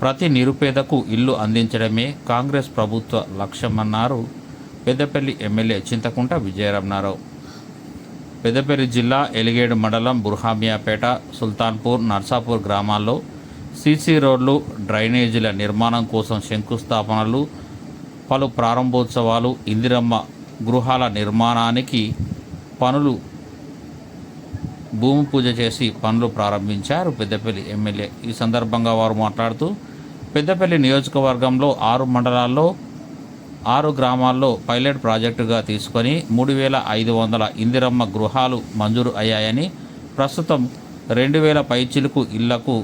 ప్రతి నిరుపేదకు ఇల్లు అందించడమే కాంగ్రెస్ ప్రభుత్వ లక్ష్యమన్నారు పెద్దపల్లి ఎమ్మెల్యే చింతకుంట విజయరమణారావు పెద్దపల్లి జిల్లా ఎలిగేడు మండలం బుర్హామియాపేట సుల్తాన్పూర్ నర్సాపూర్ గ్రామాల్లో సీసీ రోడ్లు డ్రైనేజీల నిర్మాణం కోసం శంకుస్థాపనలు పలు ప్రారంభోత్సవాలు ఇందిరమ్మ గృహాల నిర్మాణానికి పనులు భూమి పూజ చేసి పనులు ప్రారంభించారు పెద్దపల్లి ఎమ్మెల్యే. ఈ సందర్భంగా వారు మాట్లాడుతూ పెద్దపల్లి నియోజకవర్గంలో ఆరు మండలాల్లో ఆరు గ్రామాల్లో పైలట్ ప్రాజెక్టుగా తీసుకొని మూడు వేల ఐదు వందల ఇందిరమ్మ గృహాలు మంజూరు అయ్యాయని ప్రస్తుతం రెండు వేల పైచిలుకు ఇళ్ళకు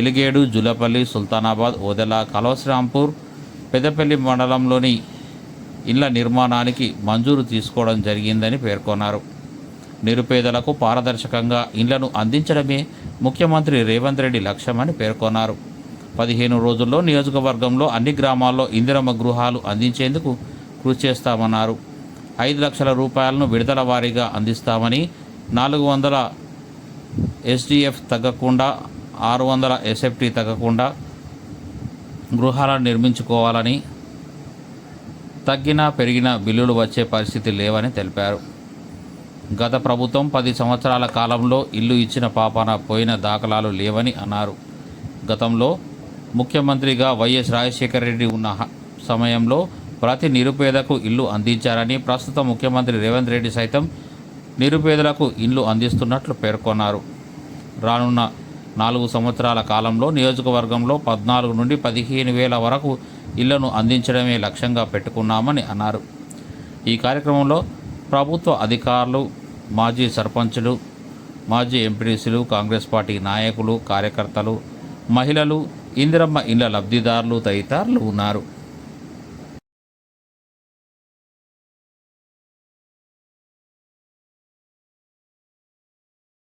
ఎలిగేడు జులపల్లి సుల్తానాబాద్ ఓదెల కలవశ్రాంపూర్ పెద్దపల్లి మండలంలోని ఇళ్ళ నిర్మాణానికి మంజూరు తీసుకోవడం జరిగిందని పేర్కొన్నారు. నిరుపేదలకు పారదర్శకంగా ఇండ్లను అందించడమే ముఖ్యమంత్రి రేవంత్ రెడ్డి లక్ష్యమని పేర్కొన్నారు. పదిహేను రోజుల్లో నియోజకవర్గంలో అన్ని గ్రామాల్లో ఇందిరమ్మ గృహాలు అందించేందుకు కృషి చేస్తామన్నారు. ఐదు లక్షల రూపాయలను విడుదల వారీగా అందిస్తామని నాలుగు వందల ఎస్డిఎఫ్ తగ్గకుండా ఆరు వందల ఎస్ఎఫ్టీ తగ్గకుండా గృహాలను నిర్మించుకోవాలని తగ్గిన పెరిగిన బిల్లులు వచ్చే పరిస్థితి లేవని తెలిపారు. గత ప్రభుత్వం పది సంవత్సరాల కాలంలో ఇల్లు ఇచ్చిన పాపాన పోయిన దాఖలాలు లేవని అన్నారు. గతంలో ముఖ్యమంత్రిగా వైఎస్ రాజశేఖర రెడ్డి ఉన్న సమయంలో ప్రతి నిరుపేదకు ఇల్లు అందించారని ప్రస్తుత ముఖ్యమంత్రి రేవంత్ రెడ్డి సైతం నిరుపేదలకు ఇల్లు అందిస్తున్నట్లు పేర్కొన్నారు. రానున్న నాలుగు సంవత్సరాల కాలంలో నియోజకవర్గంలో పద్నాలుగు నుండి పదిహేను వేల వరకు ఇళ్ళను అందించడమే లక్ష్యంగా పెట్టుకున్నామని అన్నారు. ఈ కార్యక్రమంలో ప్రభుత్వ అధికారులు మాజీ సర్పంచులు మాజీ ఎంపీడీసీలు కాంగ్రెస్ పార్టీ నాయకులు కార్యకర్తలు మహిళలు ఇందిరమ్మ ఇళ్ళ లబ్ధిదారులు తదితరులు ఉన్నారు.